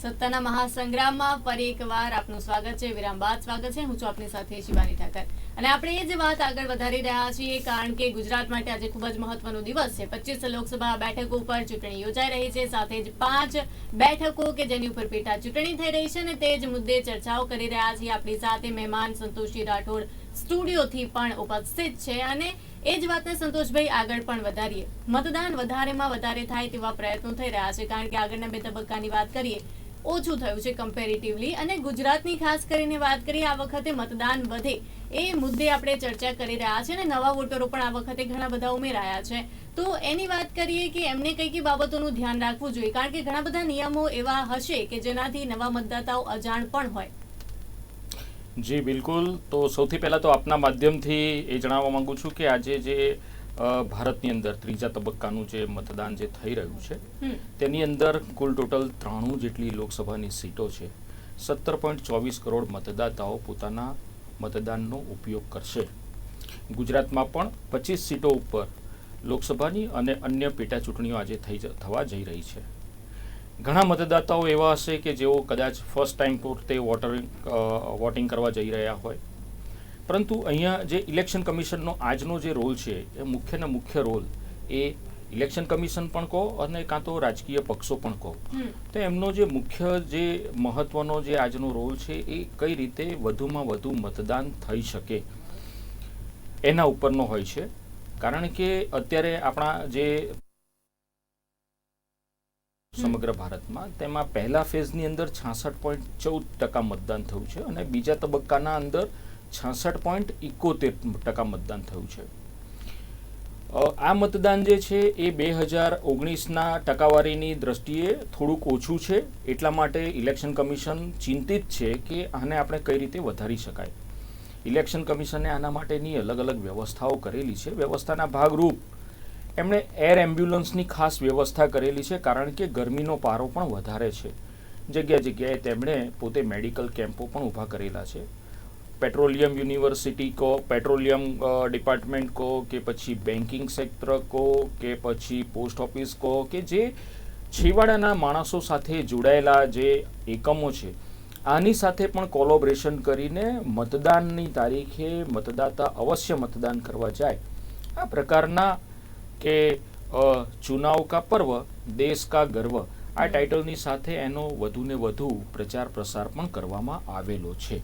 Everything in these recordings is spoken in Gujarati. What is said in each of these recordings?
સત્તાના મહાસંગ્રામમાં ફરી એકવાર આપનું સ્વાગત છે, વિરામ બાદ સ્વાગત છે. હું છું આપની સાથે શિવાની ઠાકર. અને આપણે એ જ વાત આગળ વધારી રહ્યા છીએ, કારણ કે ગુજરાત માટે આજે ખૂબ જ મહત્વનો દિવસ છે. પચીસ લોકસભા બેઠકો ઉપર ચૂંટણી યોજાઈ રહી છે. સાથે જ પાંચ બેઠકો કે જેની ઉપર પેટા ચૂંટણી થઈ રહી છે અને તે જ મુદ્દે ચર્ચાઓ કરી રહ્યા છીએ. આપણી સાથે મહેમાન સંતોષી રાઠોડ સ્ટુડિયોથી પણ ઉપસ્થિત છે અને એ જ વાતને સંતોષભાઈ આગળ પણ વધારીએ. મતદાન વધારેમાં વધારે થાય તેવા પ્રયત્નો થઈ રહ્યા છે. કારણ કે આગળના બે તબક્કાની વાત કરીએ ઓછું થયું છે કમ્પેરેટિવલી અને ગુજરાતની ખાસ કરીને વાત કરીએ, આ વખતે મતદાન વધે એ મુદ્દે આપણે ચર્ચા કરી રહ્યા છે અને નવા વોટરો પણ આ વખતે ઘણા બધા ઉમેરાયા છે. તો એની વાત કરીએ કે એમને કઈ કઈ બાબતોનું ધ્યાન રાખવું જોઈએ? કારણ કે ઘણા બધા નિયમો એવા હશે કે જેનાથી નવા મતદાતાઓ અજાણ પણ હોય. જી, બિલકુલ. તો સૌથી પહેલાં તો આપના માધ્યમથી એ જણાવવા માંગુ છું કે આજે જે ભારતની અંદર ત્રીજા તબક્કાનું જે મતદાન જે થઈ રહ્યું છે તેની અંદર કુલ ટોટલ ત્રાણું જેટલી લોકસભાની સીટો છે. સત્તર પોઈન્ટ ચોવીસ કરોડ મતદાતાઓ પોતાના મતદાનનો ઉપયોગ કરશે. ગુજરાતમાં પણ પચીસ સીટો ઉપર લોકસભાની અને અન્ય પેટા ચૂંટણીઓ આજે થઈ થવા જઈ રહી છે. ઘણા મતદાતાઓ એવા હશે કે જેઓ કદાચ ફર્સ્ટ ટાઈમ પૂરતે વોટરિંગ વોટિંગ કરવા જઈ રહ્યા હોય. પરંતુ અહીંયા જે ઇલેક્શન કમિશનનો આજનો જે રોલ છે એ મુખ્ય ને મુખ્ય રોલ એ ઇલેક્શન કમિશન પણ કહો અને કાં તો રાજકીય પક્ષો પણ કહો. તો એમનો જે મુખ્ય જે મહત્વનો જે આજનો રોલ છે એ કઈ રીતે વધુમાં વધુ મતદાન થઈ શકે? એના ઉપરનો હોય છે. કારણ કે અત્યારે આપણા જે સમગ્ર ભારતમાં તેમાં પહેલા ફેઝની અંદર છાસઠ પોઈન્ટ ચૌદ ટકા મતદાન થયું છે અને બીજા તબક્કાના અંદર છાસઠ પોઈન્ટ ઇકોતેર ટકા મતદાન થયું છે. આ મતદાન જે છે એ બે હજાર ઓગણીસના ટકાવારીની દ્રષ્ટિએ થોડુંક ઓછું છે. એટલા માટે ઇલેક્શન કમિશન ચિંતિત છે કે આને આપણે કઈ રીતે વધારી શકાય. ઇલેક્શન કમિશને આના માટેની અલગ અલગ વ્યવસ્થાઓ કરેલી છે. વ્યવસ્થાના ભાગરૂપ એમણે એર એમ્બ્યુલન્સની ખાસ વ્યવસ્થા કરેલી છે, કારણ કે ગરમીનો પારો પણ વધારે છે. જગ્યા જગ્યાએ તેમણે પોતે મેડિકલ કેમ્પો પણ ઊભા કરેલા છે. પેટ્રોલિયમ યુનિવર્સિટી કહો પેટ્રોલિયમ ડિપાર્ટમેન્ટ કહો કે પછી બેન્કિંગ સેક્ટર કહો કે પછી પોસ્ટ ઓફિસ કહો કે જે છેવાડાના માણસો સાથે જોડાયેલા જે એકમો છે, આની સાથે પણ કોલોબરેશન કરીને મતદાનની તારીખે મતદાતા અવશ્ય મતદાન કરવા જાય. આ પ્રકારના કે ચુનાવ કા પર્વ, દેશ કા ગર્વ, આ ટાઇટલની સાથે એનો વધુને વધુ પ્રચાર પ્રસાર પણ કરવામાં આવેલો છે.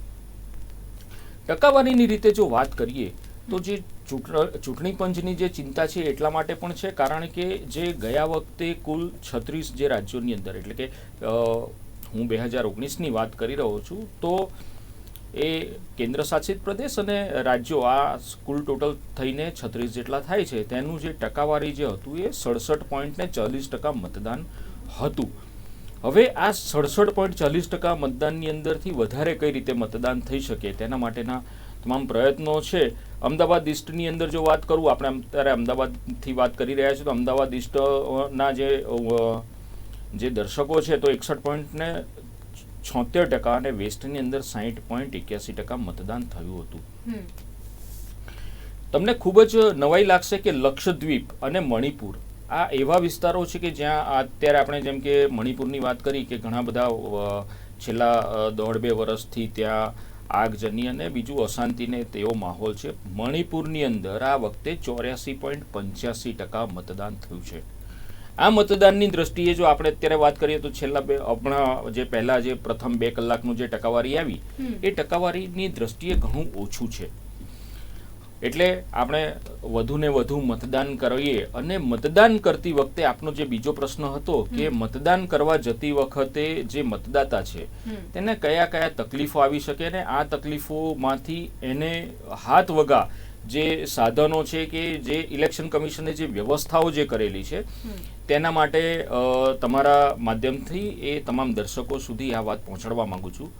ટકાવારીની રીતે જો વાત કરીએ, તો જે ચૂંટ- ચૂંટણી પંચની જે ચિંતા છે એટલા માટે પણ છે, કારણ કે જે ગયા વખતે કુલ છત્રીસ જે રાજ્યોની અંદર, એટલે કે હું બે હજાર ઓગણીસની વાત કરી રહ્યો છું, તો એ કેન્દ્ર શાસિત પ્રદેશ અને રાજ્યો આ કુલ ટોટલ થઈને છત્રીસ જેટલા થાય છે, તેનું જે ટકાવારી જે હતું એ સડસઠ પોઈન્ટ ને ચાલીસ ટકા મતદાન હતું. હવે આ સડસઠ પોઈન્ટ ચાલીસ ટકા મતદાનની અંદરથી વધારે કઈ રીતે મતદાન થઈ શકે તેના માટેના તમામ પ્રયત્નો છે. અમદાવાદ ઈસ્ટની અંદર જો વાત કરું આપણે અત્યારે અમદાવાદથી વાત કરી રહ્યા છીએ તો અમદાવાદ ઈસ્ટના જે જે દર્શકો છે તો એકસઠ પોઈન્ટ ને છોતેર ટકા અને વેસ્ટની અંદર સાહીઠ પોઈન્ટ એક્યાસી ટકા મતદાન થયું હતું. તમને ખૂબ જ નવાઈ લાગશે કે લક્ષદ્વીપ અને મણિપુર આ એવા વિસ્તારો છે કે જ્યાં અત્યારે આપણે જેમ કે મણિપુરની વાત કરી કે ઘણા બધા છેલ્લા દોઢ બે વર્ષથી ત્યાં આગજની અને બીજું અશાંતિને તેવો માહોલ છે. મણિપુરની અંદર આ વખતે ચોર્યાસી પોઈન્ટ પંચ્યાસી ટકા મતદાન થયું છે. આ મતદાનની દ્રષ્ટિએ જો આપણે અત્યારે વાત કરીએ તો છેલ્લા બે હમણાં જે પહેલા જે પ્રથમ બે કલાકનું જે ટકાવારી આવી એ ટકાવારીની દ્રષ્ટિએ ઘણું ઓછું છે. એટલે આપણે વધુને વધુ મતદાન કરીએ અને મતદાન કરતી વખતે આપનો જે બીજો પ્રશ્ન હતો કે મતદાન કરવા જતી વખતે જે મતદાતા છે તેને કયા કયા તકલીફો આવી શકે ને આ તકલીફોમાંથી એને હાથ વગા જે સાધનો છે કે જે ઇલેક્શન કમિશને જે વ્યવસ્થાઓ જે કરેલી છે તેના માટે તમારા માધ્યમથી એ તમામ દર્શકો સુધી આ વાત પહોંચાડવા માંગુ છું.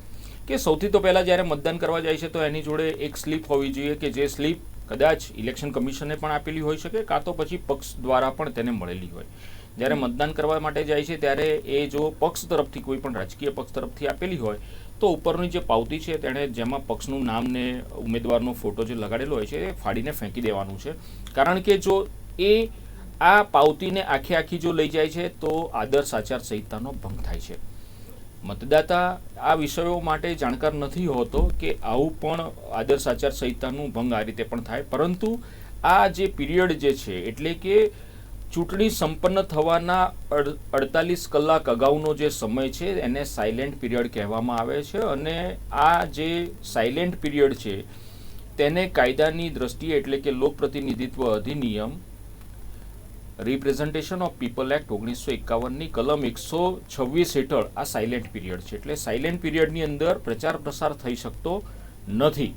કે સૌથી તો પહેલાં જ્યારે મતદાન કરવા જાય છે તો એની જોડે એક સ્લીપ હોવી જોઈએ કે જે સ્લીપ કદાચ ઇલેક્શન કમિશને પણ આપેલી હોઈ શકે કાં તો પછી પક્ષ દ્વારા પણ તેને મળેલી હોય. જ્યારે મતદાન કરવા માટે જાય છે ત્યારે એ જો પક્ષ તરફથી કોઈ પણ રાજકીય પક્ષ તરફથી આપેલી હોય તો ઉપરની જે પાવતી છે તેણે જેમાં પક્ષનું નામ ને ઉમેદવારનો ફોટો જે લગાડેલો હોય છે એ ફાડીને ફેંકી દેવાનું છે. કારણ કે જો એ આ પાવતીને આખી આખી જો લઈ જાય છે તો આદર્શ આચાર સંહિતાનો ભંગ થાય છે. મતદાતા આ વિષયો માટે જાણકાર નથી હોતો કે આવું પણ આદર્શ આચાર સંહિતાનું ભંગ આ રીતે પણ થાય. પરંતુ આ જે પીરિયડ જે છે, એટલે કે ચૂંટણી સંપન્ન થવાના અડ- અડતાલીસ કલાક અગાઉનો જે સમય છે, એને સાયલેન્ટ પીરિયડ કહેવામાં આવે છે. અને આ જે સાયલેન્ટ પીરિયડ છે, તેને કાયદાની દ્રષ્ટિએ એટલે કે લોકપ્રતિનિધિત્વ અધિનિયમ રિપ્રેઝન્ટેશન ઓફ પીપલ એક્ટ ઓગણીસો એકાવનની કલમ એકસો છવ્વીસ હેઠળ આ સાયલેન્ટ પીરિયડ છે. એટલે સાયલેન્ટ પીરિયડની અંદર પ્રચાર પ્રસાર થઈ શકતો નથી.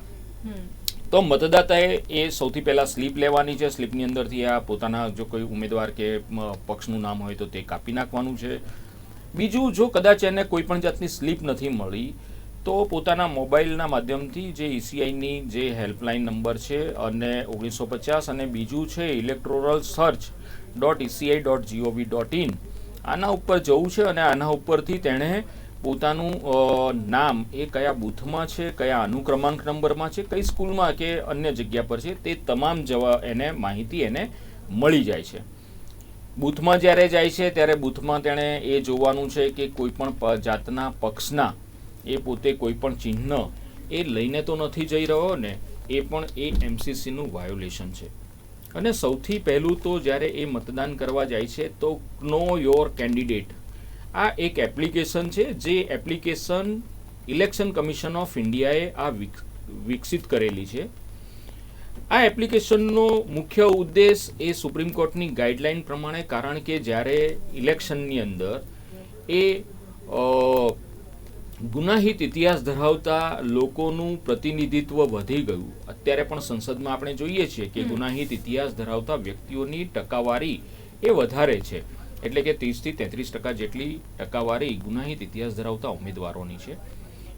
તો મતદાતાએ એ સૌથી પહેલા સ્લીપ લેવાની છે. સ્લીપની અંદરથી આ પોતાના જો કોઈ ઉમેદવાર કે પક્ષનું નામ હોય તો તે કાપી નાખવાનું છે. બીજું જો કદાચ એને કોઈ પણ જાતની સ્લીપ નથી મળી તો પોતાના મોબાઈલના માધ્યમથી જે ઈસીઆઈની જે હેલ્પલાઇન નંબર છે અને ઓગણીસો પચાસ અને બીજું છે electoral search dot ECI dot GOV dot in આના ઉપર જવું છે અને આના ઉપરથી તેણે પોતાનું નામ એ કયા બૂથમાં છે, કયા અનુક્રમાંક નંબરમાં છે, કઈ સ્કૂલમાં કે અન્ય જગ્યા પર છે, તે તમામ જવા, એને માહિતી એને મળી જાય છે. બૂથમાં જ્યારે જાય છે, ત્યારે બૂથમાં તેણે એ જોવાનું છે કે કોઈ પણ જાતના પક્ષના એ પોતે કોઈ પણ ચિહ્ન એ લઈને તો નથી જઈ રહ્યો ને, એ પણ એ એમસીસીનું વાયોલેશન છે. અને સૌથી પહેલું તો જ્યારે એ મતદાન કરવા જાય છે, તો નો યોર કેન્ડિડેટ આ એક એપ્લિકેશન છે, જે એપ્લિકેશન ઇલેક્શન કમિશન ઓફ ઇન્ડિયાએ આ વિક- વિકસિત કરેલી છે. આ એપ્લિકેશનનો મુખ્ય ઉદ્દેશ એ સુપ્રીમ કોર્ટની ગાઈડલાઈન પ્રમાણે, કારણ કે જ્યારે ઇલેક્શનની અંદર એ ગુનાહિત ઇતિહાસ ધરાવતા લોકોનું પ્રતિનિધિત્વ વધી ગયું. અત્યારે પણ સંસદમાં આપણે જોઈએ છીએ કે ગુનાહિત ઇતિહાસ ધરાવતા વ્યક્તિઓની ટકાવારી એ વધારે છે. એટલે કે ત્રીસથી તેત્રીસ ટકા જેટલી ટકાવારી ગુનાહિત ઇતિહાસ ધરાવતા ઉમેદવારોની છે.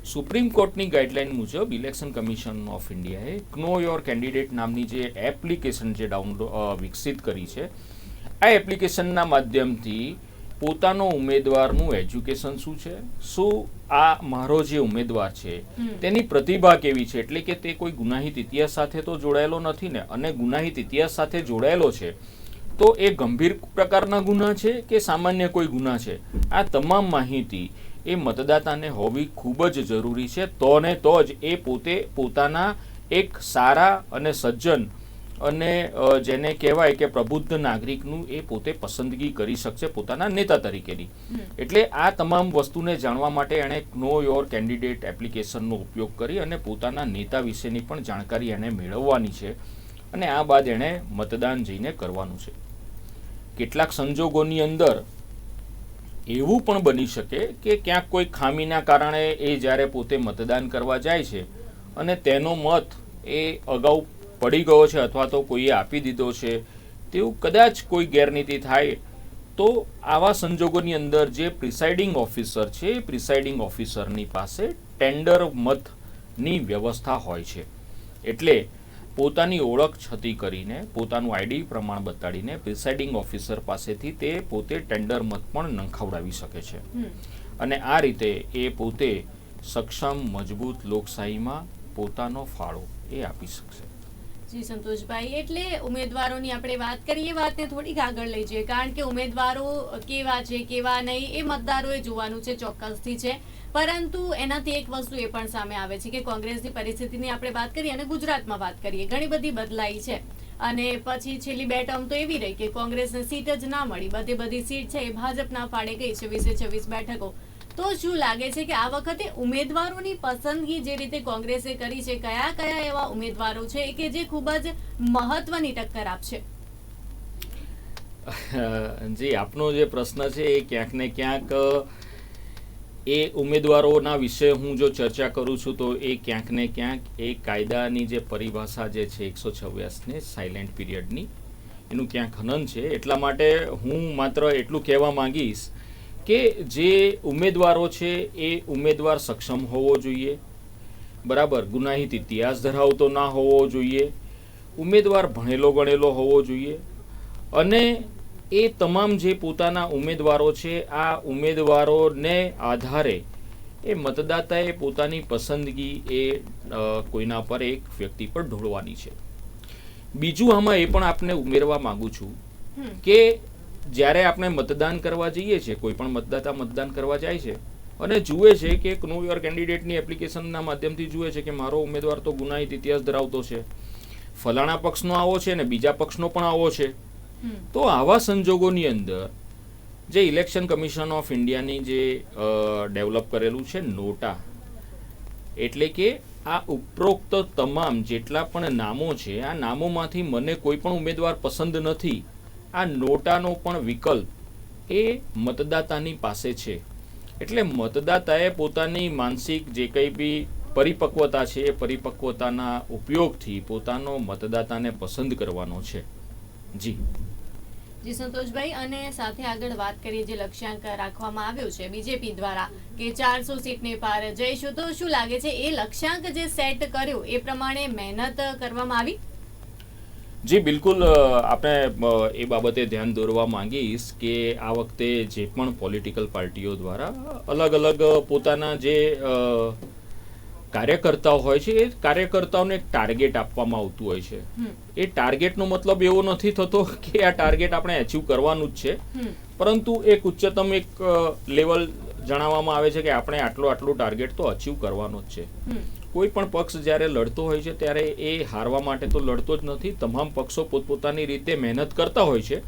સુપ્રીમ કોર્ટની ગાઈડલાઇન મુજબ ઇલેક્શન કમિશન ઓફ ઇન્ડિયાએ ક્નો યોર કેન્ડિડેટ નામની જે એપ્લિકેશન જે ડાઉનલોડ વિકસિત કરી છે આ એપ્લિકેશનના માધ્યમથી પોતાનો ઉમેદવારનું એજ્યુકેશન શું છે? શું આ મારો જે ઉમેદવાર છે તેની પ્રતિભા કેવી છે? એટલે કે તે કોઈ ગુનાહિત ઇતિહાસ સાથે તો જોડાયેલો નથી ને અને ગુનાહિત ઇતિહાસ સાથે જોડાયેલો છે તો એ ગંભીર પ્રકારના ગુના છે કે સામાન્ય કોઈ ગુના છે? આ તમામ માહિતી એ મતદાતાને હોવી ખૂબ જ જરૂરી છે. તો ને તો જ એ પોતે પોતાના એક સારા અને સજ્જન અને જેને કહેવાય કે પ્રબુદ્ધ નાગરિકનું એ પોતે પસંદગી કરી શકશે પોતાના નેતા તરીકેની. એટલે આ તમામ વસ્તુને જાણવા માટે એણે નો યોર કેન્ડિડેટ એપ્લિકેશનનો ઉપયોગ કરી અને પોતાના નેતા વિશેની પણ જાણકારી એણે મેળવવાની છે અને આ બાદ એણે મતદાન જઈને કરવાનું છે. કેટલાક સંજોગોની અંદર એવું પણ બની શકે કે ક્યાંક કોઈ ખામીના કારણે એ જ્યારે પોતે મતદાન કરવા જાય છે અને તેનો મત એ અગાઉ પડી ગયો છે અથવા તો કોઈએ આપી દીધો છે તેવું કદાચ કોઈ ગેરનીતિ થાય તો આવા સંજોગોની અંદર જે પ્રિસાઇડિંગ ઓફિસર છે એ પ્રિસાઇડિંગ ઓફિસરની પાસે ટેન્ડર મતની વ્યવસ્થા હોય છે. એટલે પોતાની ઓળખ છતી કરીને પોતાનું આઈડી પ્રમાણ બતાડીને પ્રિસાઇડિંગ ઓફિસર પાસેથી તે પોતે ટેન્ડર મત પણ નંખાવડાવી શકે છે. અને આ રીતે એ પોતે સક્ષમ મજબૂત લોકશાહીમાં પોતાનો ફાળો એ આપી શકશે. જી સંતોષભાઈ, એટલે ઉમેદવારોની આપણે વાત કરીએ વાતને થોડીક આગળ લઈ જઈએ. કારણ કે ઉમેદવારો કેવા છે, કેવા નહીં, એ મતદારોએ જોવાનું છે, ચોક્કસથી છે. પરંતુ એનાથી એક વસ્તુ એ પણ સામે આવે છે કે કોંગ્રેસની પરિસ્થિતિની આપણે વાત કરીએ અને ગુજરાતમાં વાત કરીએ. ઘણી બધી બદલાઈ છે. અને પછી છેલ્લી બે ટર્મ તો એવી રહી કે કોંગ્રેસને સીટ જ ના મળી. બધી બધી સીટ છે, એ ભાજપના ફાળે ગઈ છે, વીસે છવ્વીસ બેઠકો. તો શું લાગે છે કે આ વખતે ઉમેદવારોની પસંદગી જે રીતે કોંગ્રેસે કરી છે, કયા કયા એવા ઉમેદવારો છે કે જે ખૂબ જ મહત્વની ટક્કર આપશે? જી, આપનો જે પ્રશ્ન છે એ ક્યાંક ને ક્યાંક એ ઉમેદવારોના વિશે હું જો ચર્ચા કરું છું તો એ ક્યાંક ને ક્યાંક એ કાયદાની જે પરિભાષા જે છે એકસો છવ્વીસને સાયલેન્ટ પીરિયડની એનું ક્યાંક હનન છે. એટલા માટે હું માત્ર એટલું કહેવા માંગીશ કે જે ઉમેદવારો છે એ ઉમેદવાર સક્ષમ હોવો જોઈએ. બરાબર? ગુનાહિત ઇતિહાસ ધરાવતો ના હોવો જોઈએ. ઉમેદવાર ભણેલો ગણેલો હોવો જોઈએ. અને એ તમામ જે પોતાના ઉમેદવારો છે આ ઉમેદવારોને આધારે એ મતદાતાએ પોતાની પસંદગી એ કોઈના પર એક વ્યક્તિ પર ઢોળવાની છે. બીજું આમાં એ પણ આપને ઉમેરવા માગું છું કે જ્યારે આપણે મતદાન કરવા જઈએ છીએ કોઈ પણ મતદાતા મતદાન કરવા જાય છે અને જુએ છે કે એક નો યોર કેન્ડિડેટની એપ્લિકેશનના માધ્યમથી જુએ છે કે મારો ઉમેદવાર તો ગુનાહિત ઇતિહાસ ધરાવતો છે. ફલાણા પક્ષનો આવો છે ને બીજા પક્ષનો પણ આવો છે. તો આવા સંજોગોની અંદર જે ઇલેક્શન કમિશન ઓફ ઇન્ડિયાની જે ડેવલપ કરેલું છે નોટા એટલે કે આ ઉપરોક્ત તમામ જેટલા પણ નામો છે આ નામોમાંથી મને કોઈ પણ ઉમેદવાર પસંદ નથી. આ નોટાનો પણ વિકલ્પ એ મતદાતાની પાસે છે. એટલે મતદાતાએ પોતાની માનસિક જે કંઈ બી પરિપક્વતા છે એ પરિપક્વતાના ઉપયોગથી પોતાનો મતદાતાને પસંદ કરવાનો છે. જી. જી, સંતોષભાઈ, અને સાથે આગળ વાત કરીએ જે લક્ષ્યાંક રાખવામાં આવ્યો છે બીજેપી દ્વારા કે ચારસો સીટને પાર જઈશું, તો શું લાગે છે એ લક્ષ્યાંક જે સેટ કર્યો એ પ્રમાણે મહેનત કરવામાં આવી? જી બિલકુલ આપણે એ બાબતે ધ્યાન દોરવા માંગીશ કે આ વખતે જે પણ પોલિટિકલ પાર્ટીઓ દ્વારા અલગ અલગ પોતાના જે કાર્યકર્તાઓ હોય છે એ કાર્યકર્તાઓને એક ટાર્ગેટ આપવામાં આવતું હોય છે. એ ટાર્ગેટનો મતલબ એવો નથી થતો કે આ ટાર્ગેટ આપણે અચીવ કરવાનું જ છે. પરંતુ એક ઉચ્ચતમ એક લેવલ જણાવવામાં આવે છે કે આપણે આટલો આટલો ટાર્ગેટ તો અચીવ કરવાનો જ છે. કોઈ પણ પક્ષ જ્યારે લડતો હોય છે, ત્યારે એ હારવા માટે તો લડતો જ નથી. તમામ પક્ષો પોતપોતાની રીતે મહેનત કરતા હોય છે.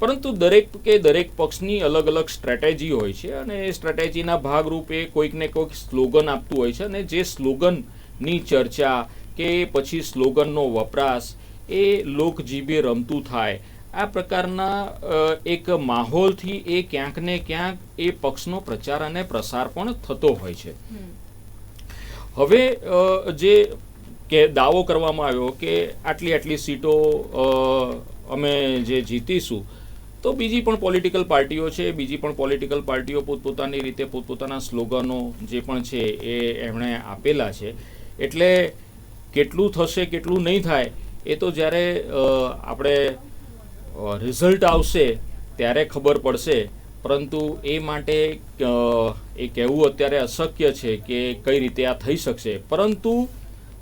પરંતુ દરેક કે દરેક પક્ષની અલગ અલગ સ્ટ્રેટેજી હોય છે અને એ સ્ટ્રેટેજીના ભાગરૂપે કોઈકને કોઈક સ્લોગન આપતું હોય છે અને જે સ્લોગનની ચર્ચા કે પછી સ્લોગનનો વપરાશ એ લોકજીભે રમતું થાય. આ પ્રકારના એક માહોલથી એ ક્યાંક ને ક્યાંક એ પક્ષનો પ્રચાર અને પ્રસાર પણ થતો હોય છે. હવે જે કે દાવો કરવામાં આવ્યો કે આટલી આટલી સીટો અમે જે જીતીશું, તો બીજી પણ પોલિટિકલ પાર્ટીઓ છે, બીજી પણ પોલિટિકલ પાર્ટીઓ પોતપોતાની રીતે પોતપોતાના સ્લોગનો જે પણ છે એ એમણે આપેલા છે. એટલે કેટલું થશે, કેટલું નહીં થાય, એ તો જ્યારે આપણે રિઝલ્ટ આવશે, ત્યારે ખબર પડશે. પરંતુ એ માટે એ કહેવું અત્યારે અશક્ય છે કે કઈ રીતે આ થઈ શકશે. પરંતુ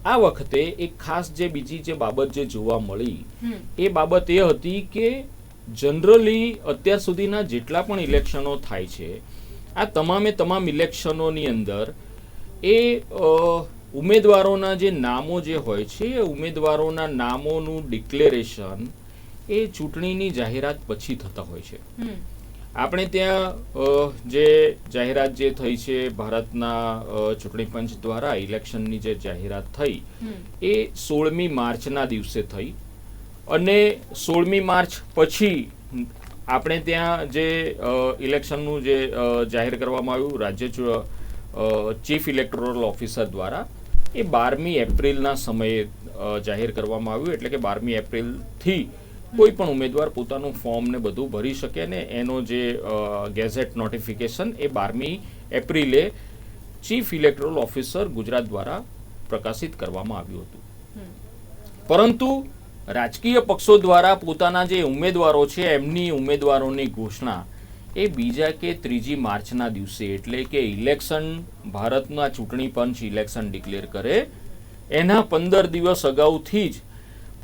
આ વખતે એક ખાસ જે બીજી જે બાબત જે જોવા મળી એ બાબત એ હતી કે જનરલી અત્યાર સુધીના જેટલા પણ ઇલેક્શનો થાય છે આ તમામે તમામ ઇલેક્શનોની અંદર એ ઉમેદવારોના જે નામો જે હોય છે એ ઉમેદવારોના નામોનું ડિક્લેરેશન એ ચૂંટણીની જાહેરાત પછી થતા હોય છે. આપણે ત્યાં જે જાહેરાત જે થઈ છે ભારતના ચૂંટણી પંચ દ્વારા ઇલેક્શનની જે જાહેરાત થઈ એ સોળમી માર્ચના દિવસે થઈ. અને સોળમી માર્ચ પછી આપણે ત્યાં જે ઇલેક્શનનું જે જાહેર કરવામાં આવ્યું રાજ્ય ચીફ ઇલેક્ટોરલ ઓફિસર દ્વારા એ બારમી એપ્રિલના સમયે જાહેર કરવામાં આવ્યું. એટલે કે બારમી એપ્રિલથી કોઈ પણ ઉમેદવાર પોતાનું ફોર્મ ને બધું ભરી શકે ને એનો જે ગેઝેટ નોટિફિકેશન એ બારમી એપ્રિલે ચીફ ઇલેક્ટોરલ ઓફિસર ગુજરાત દ્વારા પ્રકાશિત કરવામાં આવ્યું હતું. પરંતુ રાજકીય પક્ષો દ્વારા પોતાના જે ઉમેદવારો છે એમની ઉમેદવારોની ઘોષણા એ બીજા કે ત્રીજી માર્ચના દિવસે એટલે કે ઇલેક્શન ભારતના ચૂંટણી પંચ ઇલેક્શન ડિક્લેર કરે એના પંદર દિવસ અગાઉથી જ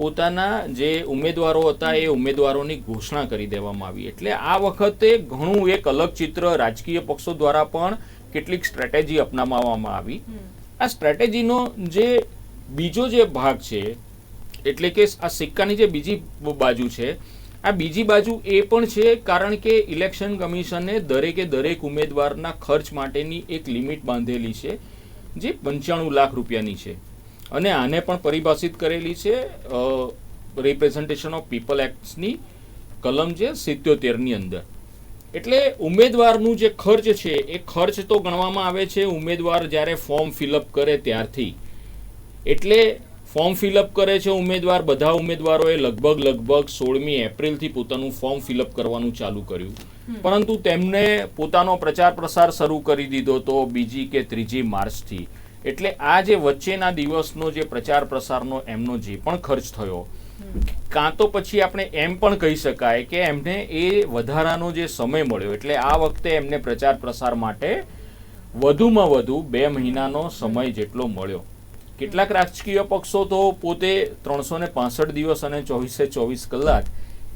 પોતાના જે ઉમેદવારો હતા એ ઉમેદવારોની ઘોષણા કરી દેવામાં આવી. એટલે આ વખતે ઘણું એક અલગ ચિત્ર રાજકીય પક્ષો દ્વારા પણ કેટલીક સ્ટ્રેટેજી અપનાવવામાં આવી. આ સ્ટ્રેટેજીનો જે બીજો જે ભાગ છે, એટલે કે આ સિક્કાની જે બીજી બાજુ છે, આ બીજી બાજુ એ પણ છે, કારણ કે ઇલેક્શન કમિશને દરેકે દરેક ઉમેદવારના ખર્ચ માટેની એક લિમિટ બાંધેલી છે, જે પંચાણું લાખ રૂપિયાની છે. અને આને પણ પરિભાષિત કરેલી છે રિપ્રેઝન્ટેશન ઓફ પીપલ એક્ટની કલમ છે સિત્યોતેરની અંદર. એટલે ઉમેદવારનું જે ખર્ચ છે એ ખર્ચ તો ગણવામાં આવે છે ઉમેદવાર જ્યારે ફોર્મ ફિલઅપ કરે ત્યારથી. એટલે ફોર્મ ફિલઅપ કરે છે ઉમેદવાર બધા ઉમેદવારોએ લગભગ લગભગ સોળમી એપ્રિલથી પોતાનું ફોર્મ ફિલઅપ કરવાનું ચાલુ કર્યું. પરંતુ તેમને પોતાનો પ્રચાર પ્રસાર શરૂ કરી દીધો તો બીજી કે ત્રીજી માર્ચથી. એટલે આ જે વચ્ચેના દિવસનો જે પ્રચાર પ્રસારનો એમનો જે પણ ખર્ચ થયો કાં તો પછી આપણે એમ પણ કહી શકાય કે એમને એ વધારાનો જે સમય મળ્યો એટલે આ વખતે એમને પ્રચાર પ્રસાર માટે વધુમાં વધુ બે મહિનાનો સમય જેટલો મળ્યો. કેટલાક રાજકીય પક્ષો તો પોતે ત્રણસો ને પાસઠ દિવસ અને ચોવીસે ચોવીસ કલાક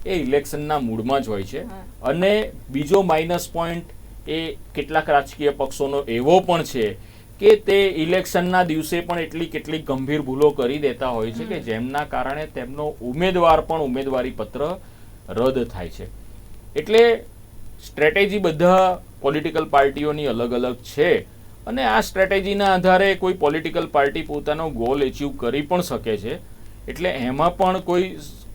એ ઇલેક્શનના મૂડમાં જ હોય છે. અને બીજો માઇનસ પોઈન્ટ એ કેટલાક રાજકીય પક્ષોનો એવો પણ છે કે તે ઇલેક્શનના દિવસે પણ એટલી કેટલીક ગંભીર ભૂલો કરી દેતા હોય છે કે જેમના કારણે તેમનો ઉમેદવાર પણ ઉમેદવારી પત્ર રદ થાય છે. એટલે સ્ટ્રેટેજી બધા પોલિટિકલ પાર્ટીઓની અલગ અલગ છે અને આ સ્ટ્રેટેજીના આધારે કોઈ પોલિટિકલ પાર્ટી પોતાનો ગોલ એચીવ કરી પણ શકે છે. એટલે એમાં પણ કોઈ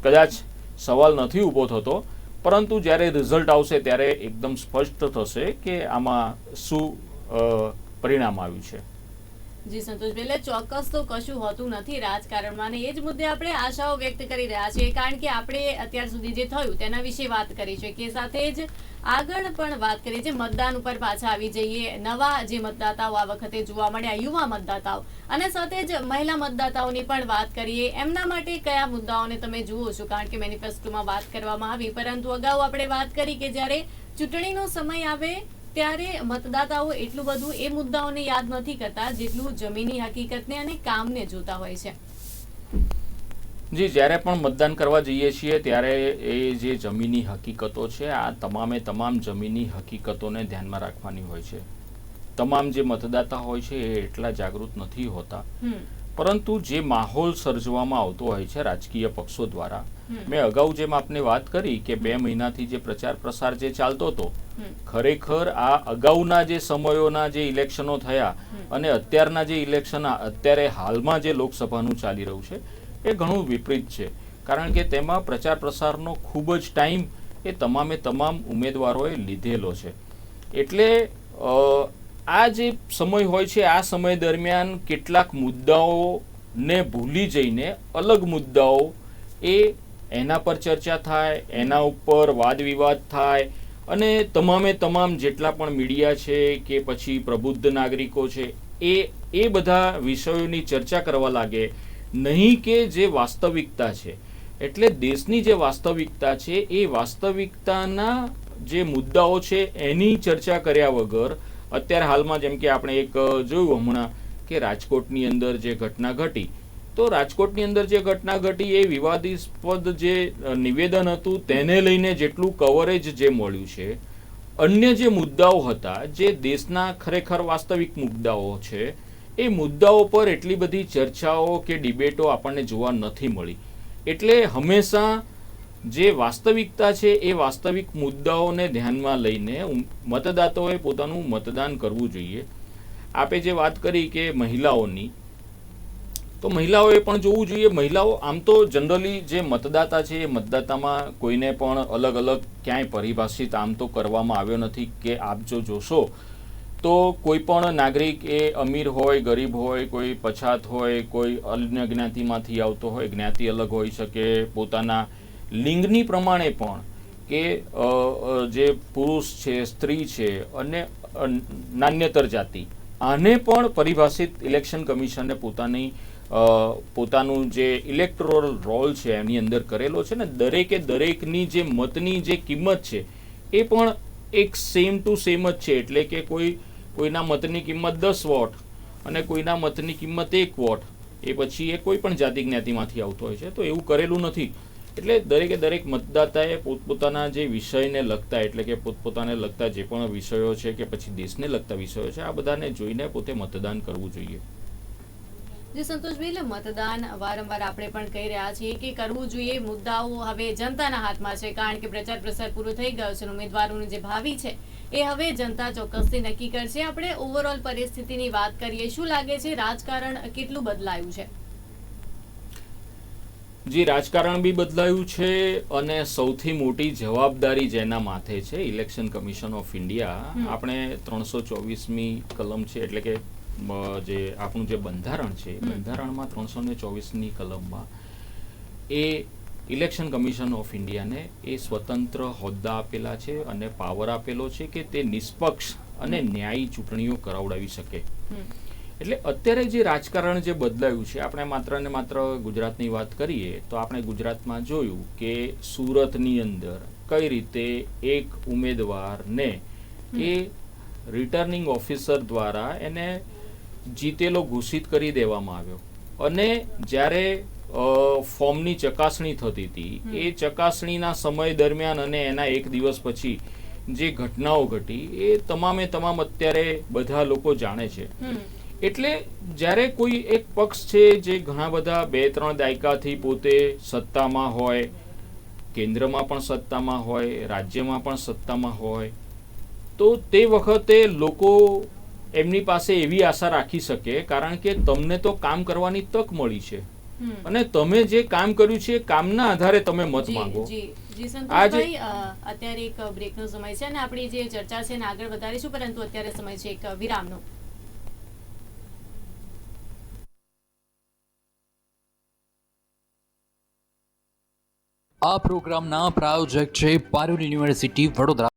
કદાચ સવાલ નથી ઊભો થતો પરંતુ જ્યારે રિઝલ્ટ આવશે ત્યારે એકદમ સ્પષ્ટ થશે કે આમાં શું પરિણામ આવ્યું છે. જી સંતોષભાઈ એટલે ચોક્કસ તો કશું હોતું નથી રાજકારણમાં અને એ જ મુદ્દે આપણે આશાઓ વ્યક્ત કરી રહ્યા છીએ કારણ કે આપણે અત્યાર સુધી જે થયું તેના વિશે વાત કરી છે કે સાથે જ આગળ પણ વાત કરી છે મતદાન ઉપર પાછા આવી જઈએ. નવા જે મતદાતાઓ આ વખતે જોવા મળ્યા, યુવા મતદાતાઓ. અને સાથે જ મહિલા મતદાતાઓની પણ વાત કરીએ. એમના માટે કયા મુદ્દાઓને તમે જુઓ છો? કારણ કે મેનિફેસ્ટોમાં વાત કરવામાં આવી, પરંતુ અગાઉ આપણે વાત કરી કે જ્યારે ચૂંટણીનો સમય આવે ત્યારે મતદાતાઓ એટલું બધું એ મુદ્દાઓને યાદ નથી કરતા જેટલું જમીની હકીકતને અને કામને જોતા હોય છે. જી જ્યારે પણ મતદાન કરવા જઈએ છીએ ત્યારે એ જે જમીની હકીકતો છે આ તમામે તમામ જમીની હકીકતોને ધ્યાનમાં રાખવાની હોય છે. તમામ જે મતદાતા હોય છે એ એટલા જાગૃત નથી હોતા. પરંતુ જે માહોલ સર્જવામાં આવતો હોય છે રાજકીય પક્ષો દ્વારા મેં અગાઉ જેમ આપને વાત કરી કે બે મહિનાથી જે પ્રચાર પ્રસાર જે ચાલતો હતો ખરેખર આ અગાઉના જે સમયોના જે ઇલેક્શનો થયા અને અત્યારના જે ઇલેક્શન અત્યારે હાલમાં જે લોકસભાનું ચાલી રહ્યું છે એ ઘણું વિપરીત છે. કારણ કે તેમાં પ્રચાર પ્રસારનો ખૂબ જ ટાઈમ એ તમામે તમામ ઉમેદવારોએ લીધેલો છે. એટલે આ જે સમય હોય છે, આ સમય દરમિયાન કેટલાક મુદ્દાઓને ભૂલી જઈને અલગ મુદ્દાઓ એ એના પર ચર્ચા થાય, એના ઉપર વાદ વિવાદ થાય અને તમામે તમામ જેટલા પણ મીડિયા છે કે પછી પ્રબુદ્ધ નાગરિકો છે, એ એ બધા વિષયોની ચર્ચા કરવા લાગે. નહીં કે જે વાસ્તવિકતા છે. એટલે દેશની જે વાસ્તવિકતા છે, એ વાસ્તવિકતાના જે મુદ્દાઓ છે, એની ચર્ચા કર્યા વગર અત્યારે હાલમાં જેમ કે આપણે એક જોયું હમણાં કે રાજકોટની અંદર જે ઘટના ઘટી, તો રાજકોટની અંદર જે ઘટના ઘટી એ વિવાદાસ્પદ જે નિવેદન હતું તેને લઈને જેટલું કવરેજ જે મળ્યું છે, અન્ય જે મુદ્દાઓ હતા, જે દેશના ખરેખર વાસ્તવિક મુદ્દાઓ છે, એ મુદ્દાઓ પર એટલી બધી ચર્ચાઓ કે ડિબેટો આપણને જોવા નથી મળી. એટલે હંમેશા જે વાસ્તવિકતા છે એ વાસ્તવિક મુદ્દાઓને ધ્યાનમાં લઈને મતદાતાઓએ પોતાનું મતદાન કરવું જોઈએ. આપે જે વાત કરી કે મહિલાઓની, તો મહિલાઓએ પણ જોવું જોઈએ. મહિલાઓ આમ તો જનરલી જે મતદાતા છે એ મતદાતામાં કોઈને પણ અલગ અલગ ક્યાંય પરિભાષિત આમ તો કરવામાં આવ્યો નથી કે આપ જો જોશો, તો કોઈ પણ નાગરિક એ અમીર હોય, ગરીબ હોય, કોઈ પછાત હોય, કોઈ અન્ય જ્ઞાતિમાંથી આવતો હોય, જ્ઞાતિ અલગ હોઈ શકે, પોતાના લિંગની પ્રમાણે પણ કે જે પુરુષ છે, સ્ત્રી છે અને નાન્યતર જાતિ, આને પણ પરિભાષિત ઇલેક્શન કમિશને પોતાની પોતાનું જે ઇલેક્ટોરલ રોલ છે એની અંદર કરેલો છે ને દરેકે દરેકની જે મતની જે કિંમત છે એ પણ એક સેમ ટુ સેમ જ છે. એટલે કે કોઈ, કોઈના મતની કિંમત દસ વોટ અને કોઈના મતની કિંમત એક વોટ, એ પછી એ કોઈ પણ જાતિ જ્ઞાતિમાંથી આવતો હોય છે. તો એવું કરેલું નથી. એટલે દરેકે દરેક મતદાતાએ પોતપોતાના જે વિષયને લગતા, એટલે કે પોતપોતાને લગતા જે પણ વિષયો છે કે પછી દેશને લગતા વિષયો છે, આ બધાને જોઈને પોતે મતદાન કરવું જોઈએ. જે સંતોષભાઈ, એટલે મતદાન વારંવાર આપણે પણ કહી રહ્યા છીએ કે કરવું જોઈએ, મુદ્દાઓ હવે જનતાના હાથમાં છે, કારણ કે પ્રચાર પ્રસાર પૂરો થઈ ગયો છે ઉમેદવારોનું જે ભાવિ છે, એ હવે જનતા ચોક્કસથી નક્કી કરશે. આપણે ઓવરઓલ પરિસ્થિતિની વાત કરીએ, શું લાગે છે, રાજકારણ કેટલું બદલાયું છે? જી રાજકારણ બી બદલાયું છે અને સૌથી મોટી જવાબદારી જેના માથે છે ઇલેક્શન કમિશન ઓફ ઇન્ડિયા આપણે ત્રણસો ચોવીસમી કલમ છે એટલે કે જે આપણું જે બંધારણ છે. બંધારણમાં ત્રણસો ને ચોવીસની કલમમાં એ ઇલેક્શન કમિશન ઓફ ઇન્ડિયાને એ સ્વતંત્ર હોદ્દા આપેલા છે અને પાવર આપેલો છે કે તે નિષ્પક્ષ અને ન્યાયી ચૂંટણીઓ કરાવડાવી શકે. એટલે અત્યારે જે રાજકારણ જે બદલાયું છે આપણે માત્ર ને માત્ર ગુજરાતની વાત કરીએ તો આપણે ગુજરાતમાં જોયું કે સુરતની અંદર કઈ રીતે એક ઉમેદવારને એ રિટર્નિંગ ઓફિસર દ્વારા એને જીતેલો ઘોષિત કરી દેવામાં આવ્યો. અને જ્યારે ફોર્મની ચકાસણી થતી હતી એ ચકાસણીના સમય દરમિયાન અને એના એક દિવસ પછી જે ઘટનાઓ ઘટી એ તમામે તમામ અત્યારે બધા લોકો જાણે છે. એટલે જ્યારે કોઈ એક પક્ષ છે જે ઘણા બધા બે ત્રણ દાયકાથી પોતે સત્તામાં હોય કેન્દ્રમાં પણ સત્તામાં હોય રાજ્યમાં પણ સત્તામાં હોય તો તે વખતે લોકો એમની પાસે એવી આશા રાખી શકે કારણ કે તમને તો કામ કરવાની તક મળી છે. અને તમે જે કામ કર્યું છે કામના આધારે તમે મત માંગો. આજે- અત્યારે એક બ્રેકનો સમય છે અને આપણી જે ચર્ચા છે એને આગળ વધારીશું પરંતુ અત્યારે સમય છે એક વિરામનો. આ પ્રોગ્રામના પ્રાયોજક છે પારુલ યુનિવર્સિટી વડોદરા.